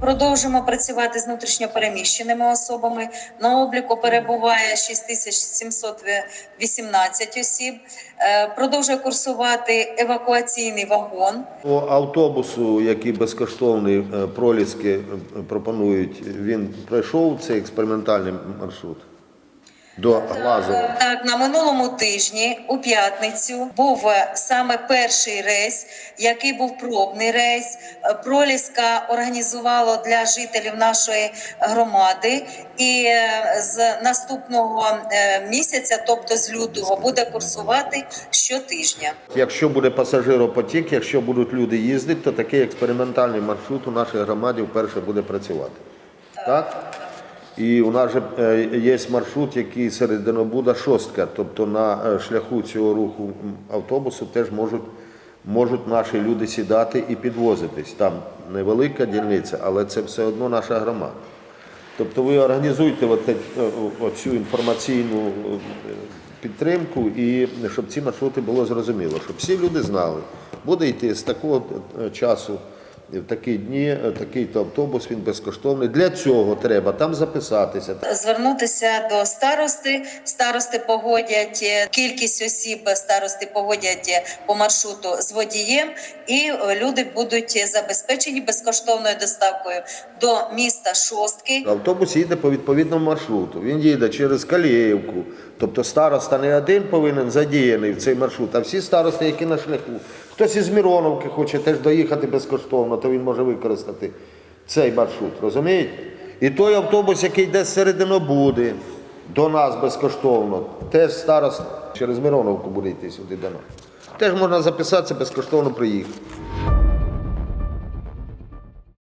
Продовжимо працювати з внутрішньопереміщеними особами. На обліку перебуває 6718 осіб. Е, Продовжує курсувати евакуаційний вагон. По автобусу, який безкоштовний е, проліски е, пропонують, він пройшов цей експериментальний маршрут до Глазова. Так, на минулому тижні, у п'ятницю, був е, саме перший рейс, який був пробний рейс. Е, Проліска організувало для жителів нашої громади, і е, з наступного місяця, тобто з лютого, буде курсувати щотижня. Якщо буде пасажиропотік, якщо будуть люди їздити, то такий експериментальний маршрут у нашій громаді вперше буде працювати. Так? І у нас же е, є маршрут, який серединобуда шостка, тобто на е, шляху цього руху автобусу теж можуть, можуть наші люди сідати і підвозитись. Там невелика дільниця, але це все одно наша громада. Тобто ви організуйте е, оцю інформаційну підтримку і щоб ці маршрути було зрозуміло, щоб всі люди знали, буде йти з такого часу. В такі дні е, такий-то автобус він безкоштовний. Для цього треба там записатися. Звернутися до старости. Старости погодять е, кількість осіб. Старости погодять е, по маршруту з водієм, і люди будуть забезпечені безкоштовною доставкою до міста Шостки. Автобус їде по відповідному маршруту. Він їде через Каліївку. Тобто староста не один повинен задіяний в цей маршрут, а всі старости, які на шляху. Хтось із Мироновки хоче теж доїхати безкоштовно, то він може використати цей маршрут. Розумієте? І той автобус, який йде з серединобуди до нас безкоштовно, теж староста через Мироновку буде йти сюди до нас. Теж можна записатися безкоштовно приїхати.